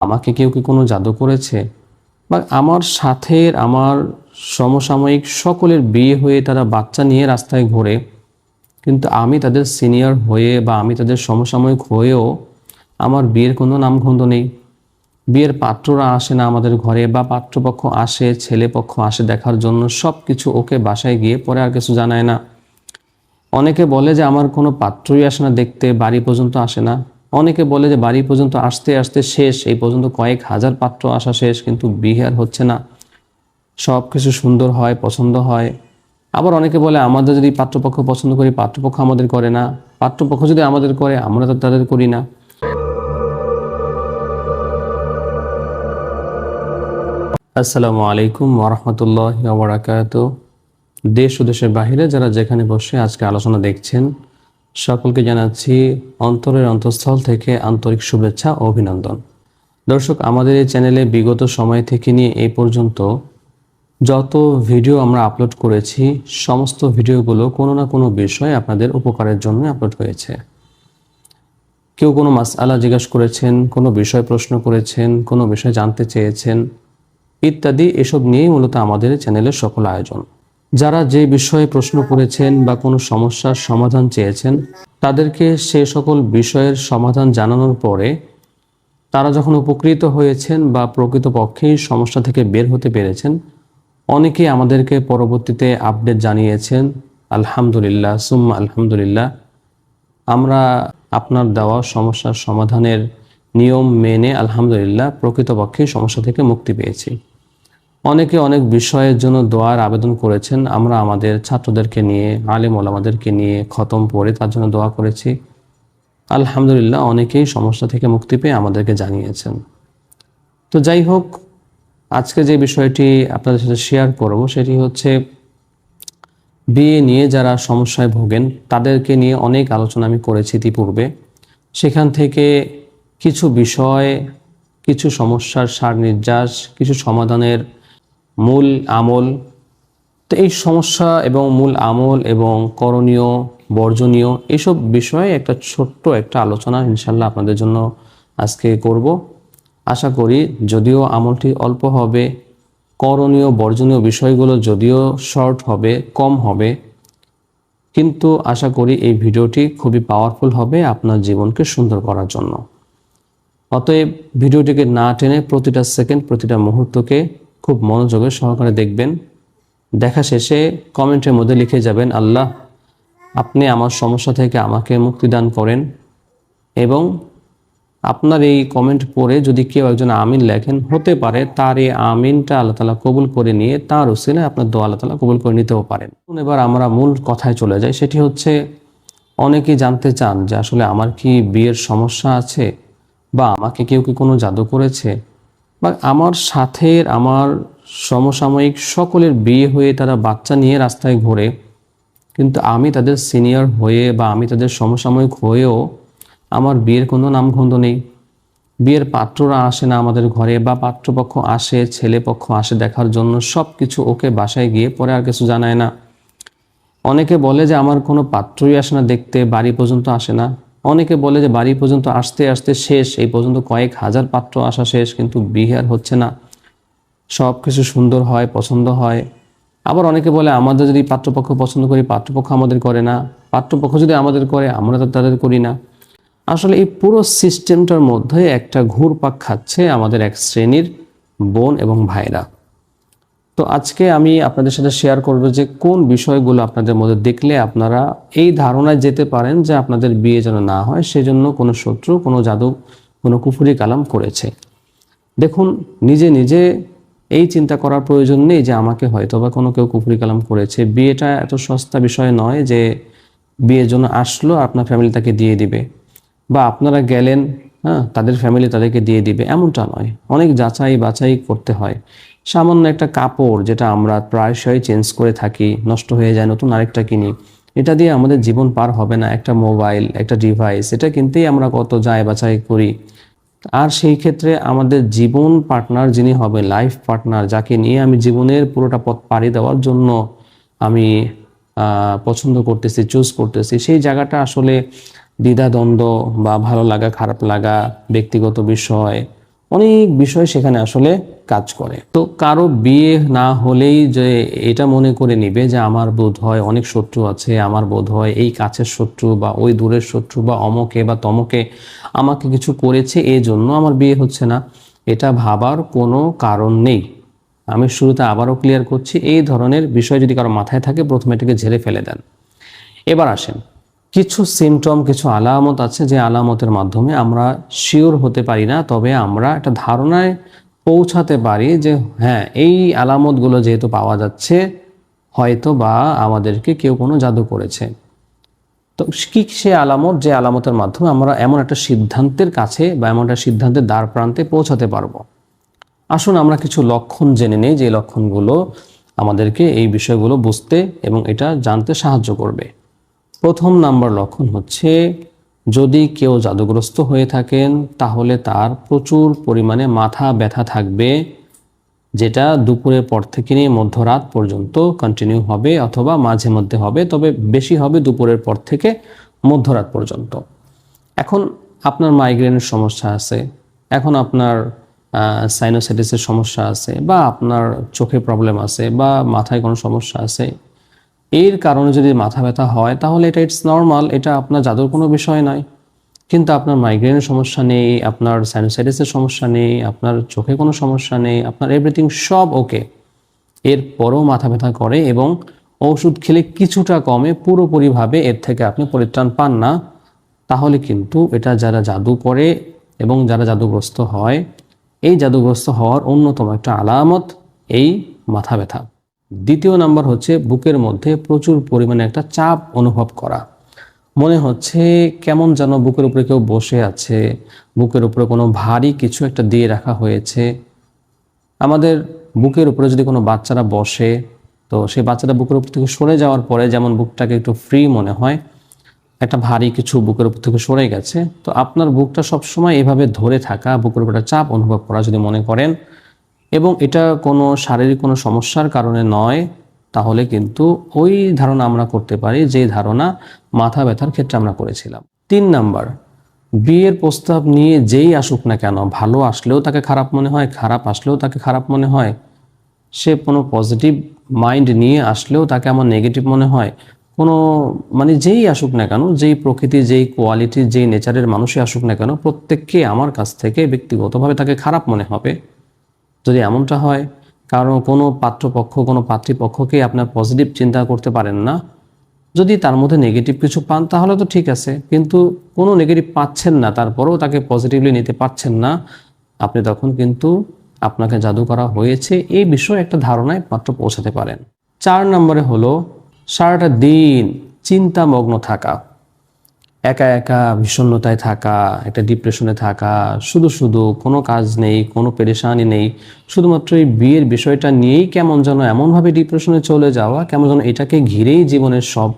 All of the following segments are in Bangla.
আমাকে কেউ কি কোনো জাদু করেছে? বা আমার সাথের, আমার সমসাময়িক সকলের বিয়ে হয়ে তারা বাচ্চা নিয়ে রাস্তায় ঘোরে, কিন্তু আমি তাদের সিনিয়র হয়ে বা আমি তাদের সমসাময়িক হয়েও আমার বিয়ের কোনো নামগন্ধ নেই। বিয়ের পাত্ররা আসে না আমাদের ঘরে বা পাত্রপক্ষ আসে ছেলে পক্ষ আসে দেখার জন্য সব কিছু ওকে বাসায় গিয়ে পরে আর কিছু জানায় না। অনেকে বলে যে আমার কোনো পাত্রই আসে না দেখতে, বাড়ি পর্যন্ত আসে না। অনেকে বলে যে বাড়ি পর্যন্ত আসতে আসতে শেষ, এই পর্যন্ত কয়েক হাজার পাত্র আসা শেষ, কিন্তু বিহার হচ্ছে না। সব কিছু সুন্দর হয়, পছন্দ হয়। আবার অনেকে বলে, আমাদের যদি পাত্রপক্ষ পছন্দ করি, পাত্রপক্ষ আমাদের করে না। পাত্রপক্ষ যদি আমাদের করে, আমরা তো তাদের করি না। আসসালামু আলাইকুম ওরহমতুল্লাহ দেশ ও দেশের বাহিরে যারা যেখানে বসে আজকে আলোচনা দেখছেন সকলকে জানাচ্ছি অন্তরের অন্তঃস্থল থেকে আন্তরিক শুভেচ্ছা ও অভিনন্দন। দর্শক, আমাদের এই চ্যানেলে বিগত সময় থেকে নিয়ে এই পর্যন্ত যত ভিডিও আমরা আপলোড করেছি, সমস্ত ভিডিওগুলো কোনো না কোনো বিষয় আপনাদের উপকারের জন্য আপলোড হয়েছে। কেউ কোনো মাসআলা জিজ্ঞাসা করেছেন, কোনো বিষয় প্রশ্ন করেছেন, কোনো বিষয় জানতে চেয়েছেন, ইত্যাদি এসব নিয়েই মূলত আমাদের চ্যানেলের সকল আয়োজন। যারা যে বিষয়ে প্রশ্ন করেছেন বা কোনো সমস্যার সমাধান চেয়েছেন, তাদেরকে সে সকল বিষয়ের সমাধান জানানোর পরে তারা যখন উপকৃত হয়েছেন বা প্রকৃতপক্ষেই সমস্যা থেকে বের হতে পেরেছেন, অনেকেই আমাদেরকে পরবর্তীতে আপডেট জানিয়েছেন, আলহামদুলিল্লাহ, সুম্মা আলহামদুলিল্লাহ, আমরা আপনার দেওয়া সমস্যার সমাধানের নিয়ম মেনে আলহামদুলিল্লাহ প্রকৃতপক্ষে সমস্যা থেকে মুক্তি পেয়েছি। অনেকে অনেক বিষয়ের জন্য দোয়ার আবেদন করেছেন। আমরা আমাদের ছাত্রদেরকে নিয়ে, আলেম ওলামাদেরকে নিয়ে খতম পড়ে তার জন্য দোয়া করেছি। আলহামদুলিল্লাহ, অনেকেই সমস্যা থেকে মুক্তি পেয়ে আমাদেরকে জানিয়েছেন। তো যাই হোক, আজকে যে বিষয়টি আপনাদের সাথে শেয়ার করব সেটি হচ্ছে, বিয়ে নিয়ে যারা সমস্যায় ভোগেন, তাদেরকে নিয়ে অনেক আলোচনা আমি করেছি ইতিপূর্বে। সেখান থেকে কিছু বিষয়, কিছু সমস্যার সার নির্যাস কিছু সমাধানের মূল আমল। তো এই সমস্যা এবং মূল আমল এবং করণীয়, বর্জনীয় এসব বিষয়ে একটা ছোট্ট একটা আলোচনা ইনশাল্লাহ আপনাদের জন্য আজকে করব। আশা করি যদিও আমলটি অল্প হবে, করণীয়, বর্জনীয় বিষয়গুলো যদিও শর্ট হবে, কম হবে, কিন্তু আশা করি এই ভিডিওটি খুবই পাওয়ারফুল হবে আপনার জীবনকে সুন্দর করার জন্য। অতএব ভিডিওটিকে না টেনে প্রতিটা সেকেন্ড, প্রতিটা মুহূর্তকে খুব মনোযোগের সহকারে দেখবেন। দেখা শেষে কমেন্টের মধ্যে লিখে যাবেন, আল্লাহ, আপনি আমার সমস্যা থেকে আমাকে মুক্তিদান করেন। এবং আপনার এই কমেন্ট পড়ে যদি কেউ একজন আমিন লেখেন, হতে পারে তার এই আমিনটা আল্লাহ তালা কবুল করে নিয়ে তার ওসিলায় আপনার দোয়া আল্লাহ তালা কবুল করে নিতেও পারেন। এবার আমরা মূল কথায় চলে যাই, সেটি হচ্ছে অনেকেই জানতে চান যে আসলে আমার কি বিয়ের সমস্যা আছে বা আমাকে কেউ কি কোনো জাদু করেছে? বা আমার সাথের, আমার সমসাময়িক সকলের বিয়ে হয়ে তারা বাচ্চা নিয়ে রাস্তায় ঘোরে। কিন্তু আমি তাদের সিনিয়র হয়ে বা আমি তাদের সমসাময়িক হয়েও আমার বিয়ের কোনো নামগন্ধ নেই। বিয়ের পাত্ররা আসে না আমাদের ঘরে বা পাত্রপক্ষ আসে ছেলে পক্ষ আসে দেখার জন্য সব কিছু ওকে বাসায় গিয়ে পরে আর কিছু জানায় না। অনেকে বলে যে আমার কোনো পাত্রই আসে না দেখতে, বাড়ি পর্যন্ত আসে না। অনেকে বলে যে বাড়ি পর্যন্ত আসতে আসতে শেষ, এই পর্যন্ত কয়েক হাজার পাত্র আসা শেষ, কিন্তু বিয়ে আর হচ্ছে না। সব কিছু সুন্দর হয়, পছন্দ হয়। আবার অনেকে বলে, আমাদের যদি পাত্রপক্ষ পছন্দ করি, পাত্রপক্ষ আমাদের করে না। পাত্রপক্ষ যদি আমাদের করে, আমরা তো তাদের করি না। আসলে এই পুরো সিস্টেমটার মধ্যে একটা ঘুরপাক খাচ্ছে আমাদের এক শ্রেণির বোন এবং ভাইরা। তো আজকে আমি আপনাদের সাথে শেয়ার করব যে কোন বিষয়গুলো আপনাদের মধ্যে দেখলে আপনারা এই ধারণায় যেতে পারেন যে আপনাদের বিয়ে যেন না হয়, সেজন্য কোনো শত্রু, কোনো জাদু, কোনো কুফুরি কালাম করেছে। দেখুন, নিজে নিজে এই চিন্তা করার প্রয়োজন নেই যে আমাকে হয়তো বা কোনো কেউ কুফুরি কালাম করেছে। বিয়েটা এত সস্তা বিষয় নয় যে বিয়ের জন্য আসলো, আপনার ফ্যামিলি তাকে দিয়ে দিবে। বা আপনারা গেলেন হ্যাঁ তাদের ফ্যামিলি তাদেরকে দিয়ে দিবে, এমনটা নয়। অনেক যাচাই বাছাই করতে হয়। সামান্য একটা কাপড় যেটা আমরা প্রায়শই চেঞ্জ করে থাকি, নষ্ট হয়ে যায়, নতুন আরেকটা কিনি, এটা দিয়ে আমাদের জীবন পার হবে না। একটা মোবাইল একটা ডিভাইস এটা কিনতেই আমরা কত যায় বাছাই করি। আর সেই ক্ষেত্রে আমাদের জীবন পার্টনার যিনি হবে লাইফ পার্টনার যাকে নিয়ে আমি জীবনের পুরোটা পথ পাড়ি দেওয়ার জন্য আমি পছন্দ করতেছি চুজ করতেছি, সেই জায়গাটা আসলে দ্বিধাদ্বন্দ্ব বা ভালো লাগা, খারাপ লাগা, ব্যক্তিগত বিষয় অনেক বিষয় সেখানে আসলে কাজ করে। তো কারও বিয়ে না হলেই যে এটা মনে করে নিবে যে আমার বোধ হয় অনেক শত্রু আছে, আমার বোধ হয় এই কাছের শত্রু বা ওই দূরের শত্রু বা অমকে বা তমকে আমাকে কিছু করেছে এই জন্য আমার বিয়ে হচ্ছে না। এটা ভাবার কোনো কারণ নেই। আমি শুরুতে আবারও ক্লিয়ার করছি, এই ধরনের বিষয় যদি কারও মাথায় থাকে, প্রথমে এটাকে ঝেড়ে ফেলে দেন। এবার আসেন। কিছু সিমটম কিছু আলামত আছে যে আলামতের মাধ্যমে আমরা শিওর হতে পারি না, তবে আমরা একটা ধারণায় পৌঁছাতে পারি যে হ্যাঁ এই আলামতগুলো যেহেতু পাওয়া যাচ্ছে, হয়তো বা আমাদেরকে কেউ কোনো জাদু করেছে। তো কি সে আলামত, যে আলামতের মাধ্যমে আমরা এমন একটা সিদ্ধান্তের কাছে বা এমন একটা সিদ্ধান্তের দ্বার প্রান্তে পৌঁছাতে পারব? আসুন আমরা কিছু লক্ষণ জেনে নিই যে লক্ষণগুলো আমাদেরকে এই বিষয়গুলো বুঝতে এবং এটা জানতে সাহায্য করবে। প্রথম নাম্বার লক্ষণ হচ্ছে, যদি কেউ জাদুগ্রস্ত হয়ে থাকেন, তাহলে তার প্রচুর পরিমাণে মাথা ব্যথা থাকবে, যেটা দুপুরের পর থেকে নিয়ে মধ্যরাত পর্যন্ত কন্টিনিউ হবে অথবা মাঝে মধ্যে হবে, তবে বেশি হবে দুপুরের পর থেকে মধ্যরাত পর্যন্ত। এখন আপনার মাইগ্রেনের সমস্যা আছে, এখন আপনার সাইনোসাইটিসের সমস্যা আছে, বা আপনার চোখে প্রবলেম আছে, বা মাথায় কোনো সমস্যা আছে এর কারণে যদি মাথা ব্যথা হয়, তাহলে এটা ইটস নর্মাল এটা আপনার জাদুর কোনো বিষয় নয়। কিন্তু আপনার মাইগ্রেনের সমস্যা নেই, আপনার সাইনোসাইটিসের সমস্যা নেই, আপনার চোখে কোনো সমস্যা নেই, আপনার এভরিথিং সব ওকে এরপরও মাথা ব্যথা করে এবং ওষুধ খেলে কিছুটা কমে পুরোপুরিভাবে এর থেকে আপনি পরিত্রাণ পান না। তাহলে কিন্তু এটা যারা জাদু করে এবং যারা জাদুগ্রস্ত হয়, এই জাদুগ্রস্ত হওয়ার অন্যতম একটা আলামত এই মাথা ব্যথা। দ্বিতীয় নাম্বার হচ্ছে বুকের মধ্যে প্রচুর পরিমাণে একটা চাপ অনুভব করা। মনে হচ্ছে কেমন যেন বুকের উপরে কেউ বসে আছে, বুকের উপরে কোনো ভারী কিছু একটা দিয়ে রাখা হয়েছে। আমাদের বুকের উপরে যদি কোনো বাচ্চারা বসে, তো সেই বাচ্চাটা বুকের উপর থেকে সরে যাওয়ার পরে যেমন বুকটাকে একটু ফ্রি মনে হয়, একটা ভারী কিছু বুকের উপর থেকে সরে গেছে, তো আপনার বুকটা সবসময় এভাবে ধরে থাকা, বুকের উপর একটা চাপ অনুভব করা যদি মনে করেন এবং এটা কোনো শারীরিক কোনো সমস্যার কারণে নয়, তাহলে কিন্তু ওই ধারণা আমরা করতে পারি যে ধারণা মাথা ব্যথার ক্ষেত্রে আমরা করেছিলাম। তিন নাম্বার, বিয়ের প্রস্তাব নিয়ে যেই আসুক না কেন, ভালো আসলেও তাকে খারাপ মনে হয়, খারাপ আসলেও তাকে খারাপ মনে হয়। সে কোনো পজিটিভ মাইন্ড নিয়ে আসলেও তাকে আমার নেগেটিভ মনে হয়। কোনো মানে যেই আসুক না কেন, যেই প্রকৃতি, যেই কোয়ালিটি, যেই নেচারের মানুষই আসুক না কেন, প্রত্যেককে আমার কাছ থেকে ব্যক্তিগতভাবে তাকে খারাপ মনে হবে। যদি এমনটা হয় কারণ কোনো পাত্রপক্ষ, কোনো পাত্রীপক্ষকে আপনার পজিটিভ চিন্তা করতে পারেন না। যদি তার মধ্যে নেগেটিভ কিছু পান, তাহলে তো ঠিক আছে। কিন্তু কোনো নেগেটিভ পাচ্ছেন না, তারপরেও তাকে পজিটিভলি নিতে পারছেন না, আপনি তখন কিন্তু আপনাকে জাদু করা হয়েছে। এই বিষয়ে একটা ধারণায় মাত্র পৌঁছাতে পারেন। চার নম্বরে হলো, সারাটা দিন চিন্তামগ্ন থাকা। একা একা বিষণ্ণতায় থাকা, একটা ডিপ্রেশনে থাকা, শুধু শুধু কোনো কাজ নেই, কোনো পেরেশানি নেই, শুধুমাত্র এই বিয়ের বিষয়টা নিয়েই কেমন যেন এমনভাবে ডিপ্রেশনে চলে যাওয়া, কেমন যেন এটাকে ঘিরেই জীবনের সব,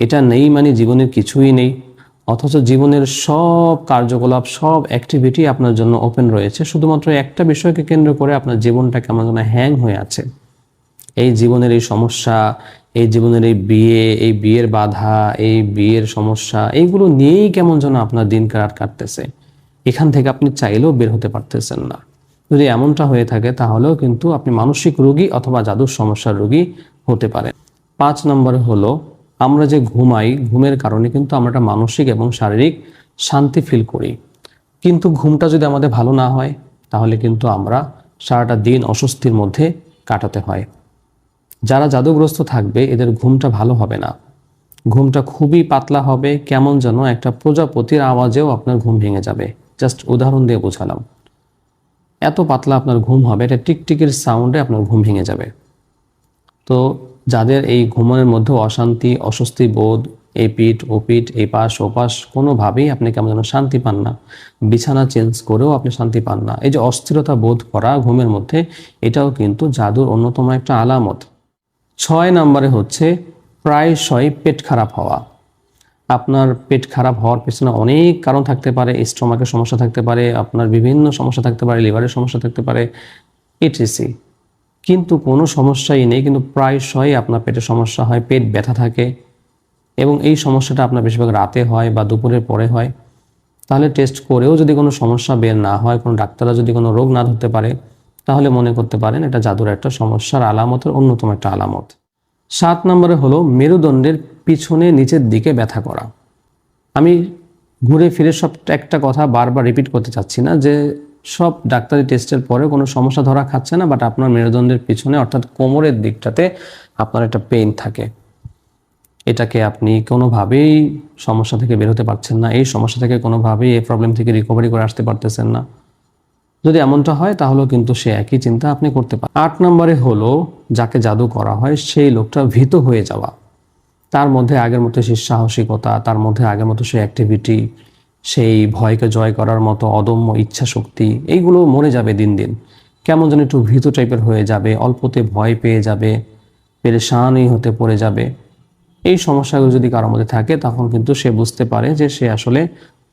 এটা নেই মানে জীবনের কিছুই নেই, অথচ জীবনের সব কার্যকলাপ, সব অ্যাক্টিভিটি আপনার জন্য ওপেন রয়েছে, শুধুমাত্র একটা বিষয়কে কেন্দ্র করে আপনার জীবনটা কেমন যেন হ্যাং হয়ে আছে। এই জীবনের এই সমস্যা, এই জীবনের এই বিয়ে, এই বিয়ের বাধা, এই বিয়ের সমস্যা, এইগুলো নিয়েই কেমন যেন আপনার দিন কাট কাটতেছে। এখান থেকে আপনি চাইলেও বের হতে পারতেছেন না। যদি এমনটা হয়ে থাকে তাহলেও কিন্তু আপনি মানসিক রোগী অথবা জাদুর সমস্যার রোগী হতে পারেন। পাঁচ নম্বরে হলো, আমরা যে ঘুমাই, ঘুমের কারণে কিন্তু আমরা একটা মানসিক এবং শারীরিক শান্তি ফিল করি। কিন্তু ঘুমটা যদি আমাদের ভালো না হয়, তাহলে কিন্তু আমরা সারাটা দিন অস্বস্তির মধ্যে কাটাতে হয়। যারা জাদুগ্রস্ত থাকবে, এদের ঘুমটা ভালো হবে না। ঘুমটা খুবই পাতলা হবে, কেমন যেন একটা প্রজাপতির আওয়াজেও আপনার ঘুম ভেঙে যাবে। জাস্ট উদাহরণ দিয়ে বোঝালাম। এত পাতলা আপনার ঘুম হবে, এটা টিকটিকির সাউন্ডে আপনার ঘুম ভেঙে যাবে। তো যাদের এই ঘুমের মধ্যে অশান্তি, অস্বস্তি বোধ, এই পিঠ, ও পিঠ, এই পাশ, ও পাশ, কোনোভাবেই আপনি কেমন যেন শান্তি পান না। বিছানা চেঞ্জ করেও আপনি শান্তি পান না। এই যে অস্থিরতা বোধ করা ঘুমের মধ্যে, এটাও কিন্তু জাদুর অন্যতম একটা আলামত। ছয় নম্বরে হচ্ছে, প্রায়শই পেট খারাপ হওয়া। আপনার পেট খারাপ হওয়ার পেছনে অনেক কারণ থাকতে পারে, স্টোমাকের সমস্যা থাকতে পারে, আপনার বিভিন্ন সমস্যা থাকতে পারে, লিভারের সমস্যা থাকতে পারে এটিসি কিন্তু কোনো সমস্যাই নেই, কিন্তু প্রায়শই আপনার পেটের সমস্যা হয়, পেট ব্যথা থাকে এবং এই সমস্যাটা আপনার বেশিরভাগ রাতে হয় বা দুপুরের পরে হয়। তাহলে টেস্ট করেও যদি কোনো সমস্যা বের না হয়, কোনো ডাক্তাররা যদি কোনো রোগ না ধরতে পারে তাহলে মনে করতে পারেন এটা জাদুর একটা সমস্যার আলামতের অন্যতম একটা আলামত। সাত নম্বরে হলো মেরুদণ্ডের পিছনে নিচের দিকে ব্যথা করা। আমি ঘুরে ফিরে সব একটা কথা বারবার রিপিট করতে চাচ্ছি না যে সব ডাক্তারি টেস্টের পরে কোনো সমস্যা ধরা খাচ্ছে না বাট আপনার মেরুদণ্ডের পিছনে অর্থাৎ কোমরের দিকটাতে আপনার একটা পেইন থাকে। এটাকে আপনি কোনোভাবেই সমস্যা থেকে বের হতে পারছেন না, এই সমস্যা থেকে কোনোভাবেই এই প্রবলেম থেকে রিকভারি করে আসতে পারতেছেন না। যদি এমনটা হয়, তাহলেও কিন্তু সে একই চিন্তা আপনি করতে পারেন। আট নম্বরে হলো, যাকে জাদু করা হয়, সেই লোকটা ভীত হয়ে যাওয়া। তার মধ্যে আগের মতো সেই সাহসিকতা, তার মধ্যে আগের মতো সেই অ্যাক্টিভিটি সেই ভয়কে জয় করার মতো অদম্য ইচ্ছা শক্তি, এইগুলো মরে যাবে দিন দিন। কেমন যেন একটু ভীত টাইপের হয়ে যাবে, অল্পতে ভয় পেয়ে যাবে পেরেশানই হতে পড়ে যাবে। এই সমস্যাগুলো যদি কারোর মধ্যে থাকে, তখন কিন্তু সে বুঝতে পারে যে সে আসলে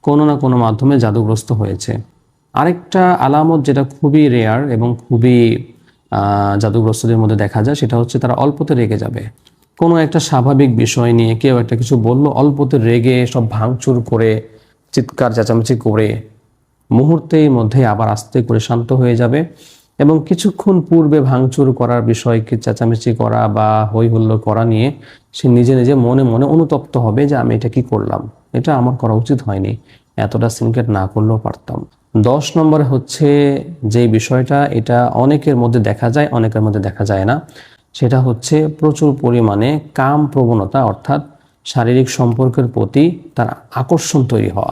কোনো না কোনো মাধ্যমে জাদুগ্রস্ত হয়েছে। আরেকটা আলামত যেটা খুবই রেয়ার এবং খুবই জাদুগ্রস্তদের মধ্যে দেখা যায়, সেটা হচ্ছে তারা অল্পতে রেগে যাবে। কোনো একটা স্বাভাবিক বিষয় নিয়ে কেউ একটা কিছু বলল, অল্পতে রেগে সব ভাঙচুর করে, চিৎকার, চেঁচামেচি করে, মুহূর্তের মধ্যে আবার আস্তে করে শান্ত হয়ে যাবে এবং কিছুক্ষণ পূর্বে ভাঙচুর করার বিষয়কে চেঁচামেচি করা বা হই হুল্লোড় করা নিয়ে সে নিজে নিজে মনে মনে অনুতপ্ত হবে যে আমি এটা কি করলাম। এটা আমার করা উচিত হয়নি। এতটা সিনকেট না করলেও পারতাম। দশ নম্বরে হচ্ছে যে বিষয়টা, এটা অনেকের মধ্যে দেখা যায়, অনেকের মধ্যে দেখা যায় না। সেটা হচ্ছে প্রচুর পরিমাণে কাম প্রবণতা, অর্থাৎ শারীরিক সম্পর্কের প্রতি তার আকর্ষণ তৈরি হওয়া।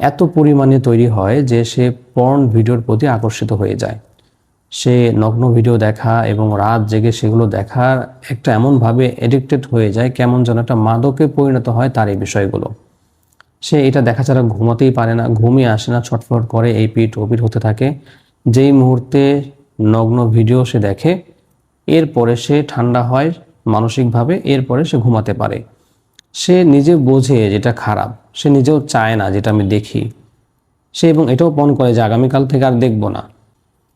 এত পরিমাণে তৈরি হয় যে সে পর্ন ভিডিওর প্রতি আকর্ষিত হয়ে যায়। সে নগ্ন ভিডিও দেখা এবং রাত জেগে সেগুলো দেখার একটা এমনভাবে এডিক্টেড হয়ে যায়, কেমন যেন একটা মাদকে পরিণত হয় তার এই বিষয়গুলো। সে এটা দেখা ছাড়া ঘুমাতেই পারে না ঘুমিয়ে আসে না, ছটফট করে, এই পিঠ ওপিট হতে থাকে। যেই মুহূর্তে নগ্ন ভিডিও সে দেখে, এরপরে সে ঠান্ডা হয় মানসিকভাবে, এরপরে সে ঘুমাতে পারে। সে নিজে বোঝে যেটা খারাপ, সে নিজেও চায় না যেটা আমি দেখি। সে এবং এটাও পণ করে যে আগামীকাল থেকে আর দেখব না।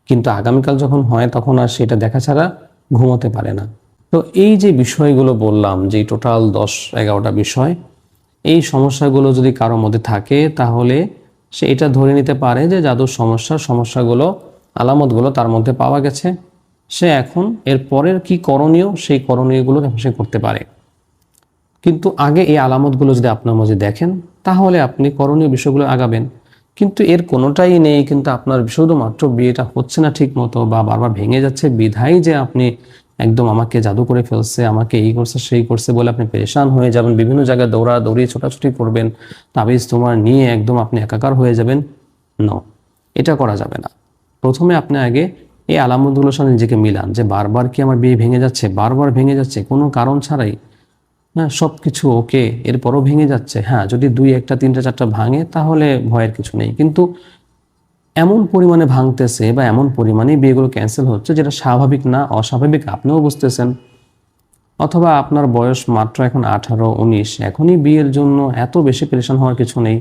কিন্তু আগামীকাল যখন হয়, তখন আর সেটা দেখা ছাড়া ঘুমোতে পারে না। তো এই যে বিষয়গুলো বললাম, যে টোটাল দশ এগারোটা বিষয় এই সমস্যাগুলো যদি কারোর মধ্যে থাকে, তাহলে সে এটা ধরে নিতে পারে যে জাদুর সমস্যার সমস্যাগুলো, আলামতগুলো তার মধ্যে পাওয়া গেছে। সে এখন এর পরের কি করণীয়, সেই করণীয়গুলো সে করতে পারে। কিন্তু আগে এই আলামতগুলো যদি আপনার মাঝে দেখেন, তাহলে আপনি করণীয় বিষয়গুলো আগাবেন। কিন্তু এর কোনোটাই নেই, কিন্তু আপনার শুধুমাত্র বিয়েটা হচ্ছে না ঠিক মতো বা বারবার ভেঙে যাচ্ছে। বিধাই যে আপনি একদম আমাকে জাদু করে ফেলছে, আমাকে এই করছে, সেই করছে বলে আপনি পেরেশান হয়ে যাবেন। বিভিন্ন জায়গায় দৌড়া দৌড়িয়ে ছোটাছুটি করবেন, তাবিজ তোমার নিয়ে একদম আপনি একাকার হয়ে যাবেন। ন এটা করা যাবে না। প্রথমে আপনি আগে এই আলামতগুলোর সাথে নিজেকে মিলান যে বারবার কি আমার বিয়ে ভেঙে যাচ্ছে, বারবার ভেঙে যাচ্ছে, কোনো কারণ ছাড়াই। হ্যাঁ সব কিছু ওকে এরপরও ভেঙে যাচ্ছে। হ্যাঁ যদি দুই একটা, তিনটা, চারটা ভাঙে তাহলে ভয়ের কিছু নেই। কিন্তু এমন পরিমাণে ভাঙতেছে বা এমন পরিমাণে বিয়েগুলো ক্যান্সেল হচ্ছে যেটা স্বাভাবিক না অস্বাভাবিক আপনিও বুঝতেছেন। অথবা আপনার বয়স মাত্র এখন আঠারো, উনিশ, এখনই বিয়ের জন্য এত বেশি পরেশান হওয়ার কিছু নেই।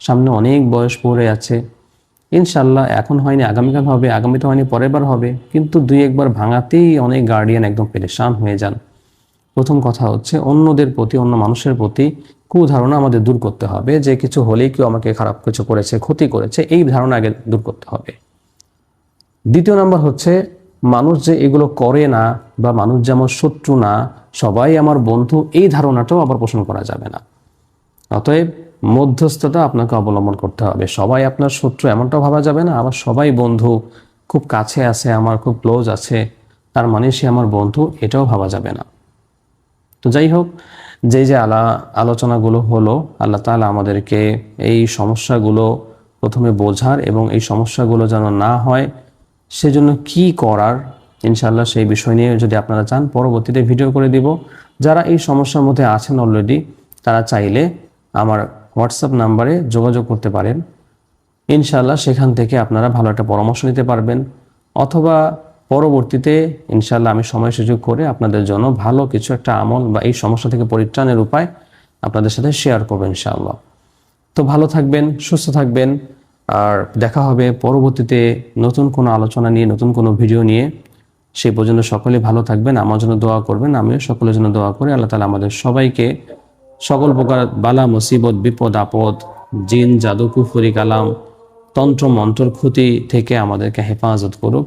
সামনে অনেক বয়স পড়ে আছে। ইনশাল্লাহ এখন হয়নি, আগামীকাল হবে আগামীতে হয়নি পরের বার হবে। কিন্তু দুই, একবার ভাঙাতেই অনেক গার্ডিয়ান একদম পরেশান হয়ে যান। প্রথম কথা হচ্ছে অন্যদের প্রতি, অন্য মানুষের প্রতি কুধারণা আমাদের দূর করতে হবে যে কিছু হলেই কেউ আমাকে খারাপ কিছু করেছে, ক্ষতি করেছে, এই ধারণা আগে দূর করতে হবে। দ্বিতীয় নাম্বার হচ্ছে, মানুষ যে এগুলো করে না বা মানুষ যে আমার শত্রু না, সবাই আমার বন্ধু, এই ধারণাটাও আবার পোষণ করা যাবে না। অতএব মধ্যস্থতা আপনাকে অবলম্বন করতে হবে। সবাই আপনার শত্রু এমনটাও ভাবা যাবে না আবার সবাই বন্ধু, খুব কাছে আছে, আমার খুব ক্লোজ আছে, তার মানে সে আমার বন্ধু, এটাও ভাবা যাবে না। তো যাই হোক যে যে আলা আলোচনাগুলো হলো, আল্লাহ তালা আমাদেরকে এই সমস্যাগুলো প্রথমে বোঝার এবং এই সমস্যাগুলো যেন না হয়, সেজন্য কি করার ইনশাল্লাহ সেই বিষয় নিয়ে যদি আপনারা চান, পরবর্তীতে ভিডিও করে দিব। যারা এই সমস্যার মধ্যে আছেন অলরেডি তারা চাইলে আমার হোয়াটসঅ্যাপ নাম্বারে যোগাযোগ করতে পারেন। ইনশাল্লাহ সেখান থেকে আপনারা ভালো একটা পরামর্শ নিতে পারবেন। অথবা পরবর্তীতে ইনশাল্লাহ আমি সময় সুযোগ করে আপনাদের জন্য ভালো কিছু একটা আমল বা এই সমস্যা থেকে পরিত্রাণের উপায় আপনাদের সাথে শেয়ার করব ইনশাআল্লাহ। তো ভালো থাকবেন, সুস্থ থাকবেন, আর দেখা হবে পরবর্তীতে নতুন কোনো আলোচনা নিয়ে, নতুন কোনো ভিডিও নিয়ে। সেই পর্যন্ত সকলে ভালো থাকবেন, আমার জন্য দোয়া করবেন, আমিও সকলের জন্য দোয়া করি। আল্লাহ তালা আমাদের সবাইকে সকল প্রকার বালা, মুসিবত, বিপদ, আপদ, জিন, জাদু, কুফুরি, কালাম, তন্ত্র, মন্ত্র, ক্ষতি থেকে আমাদেরকে হেফাজত করুক।